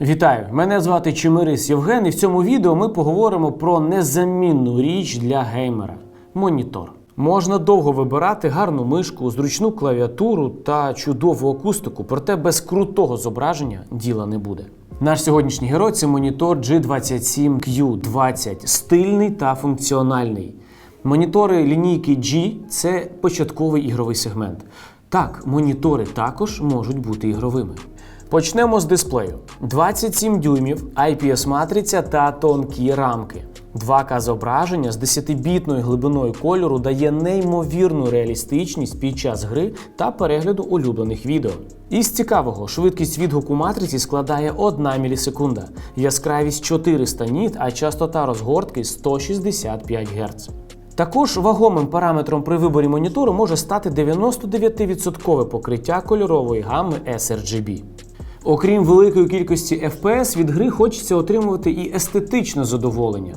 Вітаю! Мене звати Чимирис Євген, і в цьому відео ми поговоримо про незамінну річ для геймера монітор. Можна довго вибирати гарну мишку, зручну клавіатуру та чудову акустику, проте без крутого зображення діла не буде. Наш сьогоднішній герой це монітор G27Q20, стильний та функціональний. Монітори лінійки G це початковий ігровий сегмент. Так, монітори також можуть бути ігровими. Почнемо з дисплею: 27 дюймів, IPS-матриця та тонкі рамки. 2К зображення з 10-бітною глибиною кольору дає неймовірну реалістичність під час гри та перегляду улюблених відео. Із цікавого, швидкість відгуку матриці складає 1 мілісекунда, яскравість 400 ніт, а частота розгортки 165 Гц. Також вагомим параметром при виборі монітору може стати 99% покриття кольорової гами sRGB. Окрім великої кількості FPS, від гри хочеться отримувати і естетичне задоволення.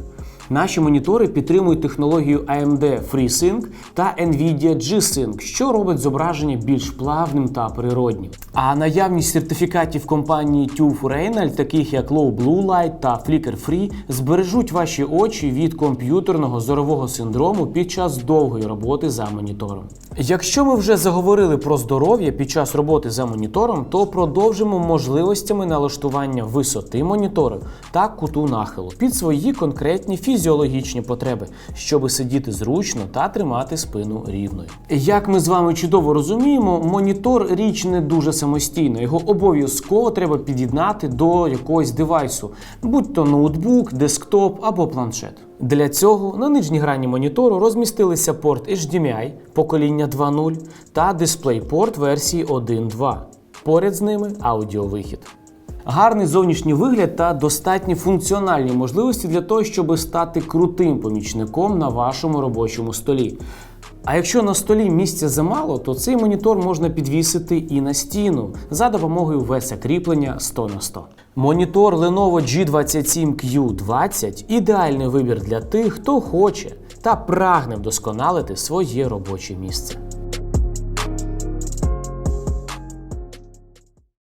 Наші монітори підтримують технологію AMD FreeSync та Nvidia G-Sync, що робить зображення більш плавним та природнім. А наявність сертифікатів компанії TÜV Rheinland, таких як Low Blue Light та Flicker Free, збережуть ваші очі від комп'ютерного зорового синдрому під час довгої роботи за монітором. Якщо ми вже заговорили про здоров'я під час роботи за монітором, то продовжимо можливостями налаштування висоти монітору та куту нахилу під свої конкретні фізіологічні потреби, щоб сидіти зручно та тримати спину рівною. Як ми з вами чудово розуміємо, монітор річ не дуже самостійна. Його обов'язково треба під'єднати до якогось девайсу, будь то ноутбук, десктоп або планшет. Для цього на нижній грані монітору розмістилися порт HDMI покоління 2.0 та DisplayPort версії 1.2. Поряд з ними аудіовихід. Гарний зовнішній вигляд та достатні функціональні можливості для того, щоб стати крутим помічником на вашому робочому столі. А якщо на столі місця замало, то цей монітор можна підвісити і на стіну за допомогою веса кріплення 100 на 100. Монітор Lenovo G27Q20 ідеальний вибір для тих, хто хоче та прагне вдосконалити своє робоче місце.